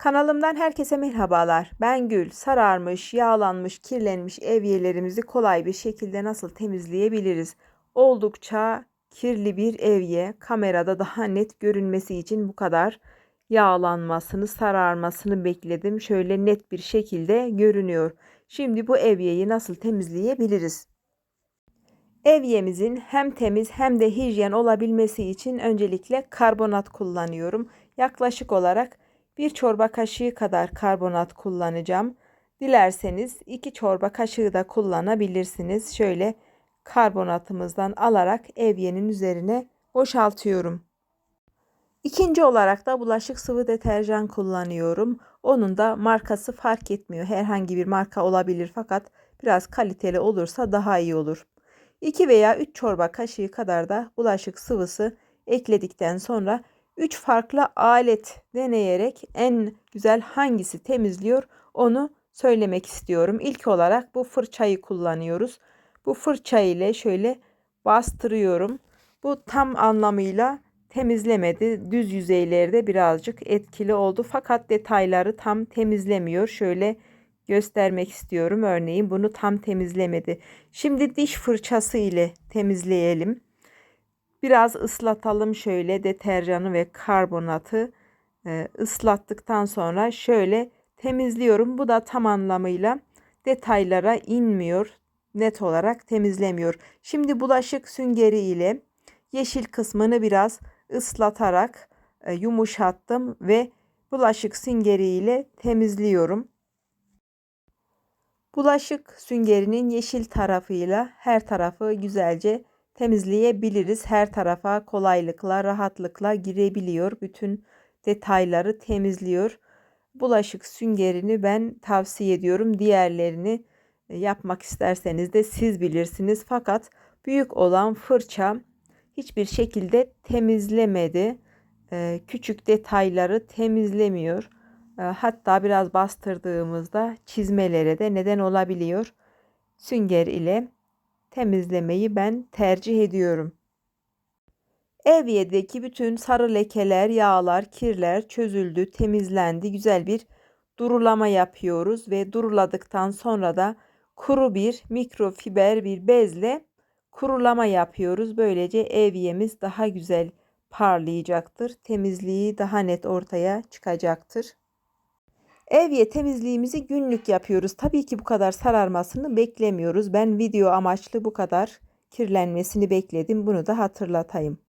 Kanalımdan herkese merhabalar. Ben Gül. Sararmış, yağlanmış, kirlenmiş evyelerimizi kolay bir şekilde nasıl temizleyebiliriz? Oldukça kirli bir evye kamerada daha net görünmesi için bu kadar yağlanmasını, sararmasını bekledim. Şöyle net bir şekilde görünüyor. Şimdi bu evyeyi nasıl temizleyebiliriz? Evyemizin hem temiz hem de hijyen olabilmesi için öncelikle karbonat kullanıyorum. Yaklaşık olarak bir çorba kaşığı kadar karbonat kullanacağım. Dilerseniz iki çorba kaşığı da kullanabilirsiniz. Şöyle karbonatımızdan alarak evyenin üzerine boşaltıyorum. İkinci olarak da bulaşık sıvı deterjan kullanıyorum. Onun da markası fark etmiyor. Herhangi bir marka olabilir fakat biraz kaliteli olursa daha iyi olur. 2 veya 3 çorba kaşığı kadar da bulaşık sıvısı ekledikten sonra 3 farklı alet deneyerek en güzel hangisi temizliyor onu söylemek istiyorum. İlk olarak bu fırçayı kullanıyoruz. Bu fırça ile şöyle bastırıyorum. Bu tam anlamıyla temizlemedi. Düz yüzeylerde birazcık etkili oldu fakat detayları tam temizlemiyor. Şöyle göstermek istiyorum. Örneğin bunu tam temizlemedi. Şimdi diş fırçası ile temizleyelim. Biraz ıslatalım şöyle deterjanı ve karbonatı e, ıslattıktan sonra şöyle temizliyorum. Bu da tam anlamıyla detaylara inmiyor. Net olarak temizlemiyor. Şimdi bulaşık süngeri ile yeşil kısmını biraz ıslatarak e, yumuşattım ve bulaşık süngeri ile temizliyorum. Bulaşık süngerinin yeşil tarafıyla her tarafı güzelce temizleyebiliriz. Her tarafa kolaylıkla, rahatlıkla girebiliyor. Bütün detayları temizliyor. Bulaşık süngerini ben tavsiye ediyorum. Diğerlerini e, yapmak isterseniz de siz bilirsiniz. Fakat büyük olan fırça hiçbir şekilde temizlemedi. E, küçük detayları temizlemiyor. E, hatta biraz bastırdığımızda çizmelere de neden olabiliyor. Sünger ile temizlemeyi ben tercih ediyorum. Evyedeki bütün sarı lekeler, yağlar, kirler çözüldü, temizlendi. Güzel bir durulama yapıyoruz ve duruladıktan sonra da kuru bir mikrofiber bir bezle kurulama yapıyoruz. Böylece evyemiz daha güzel parlayacaktır. Temizliği daha net ortaya çıkacaktır. Evye temizliğimizi günlük yapıyoruz. Tabii ki bu kadar sararmasını beklemiyoruz. Ben video amaçlı bu kadar kirlenmesini bekledim. Bunu da hatırlatayım.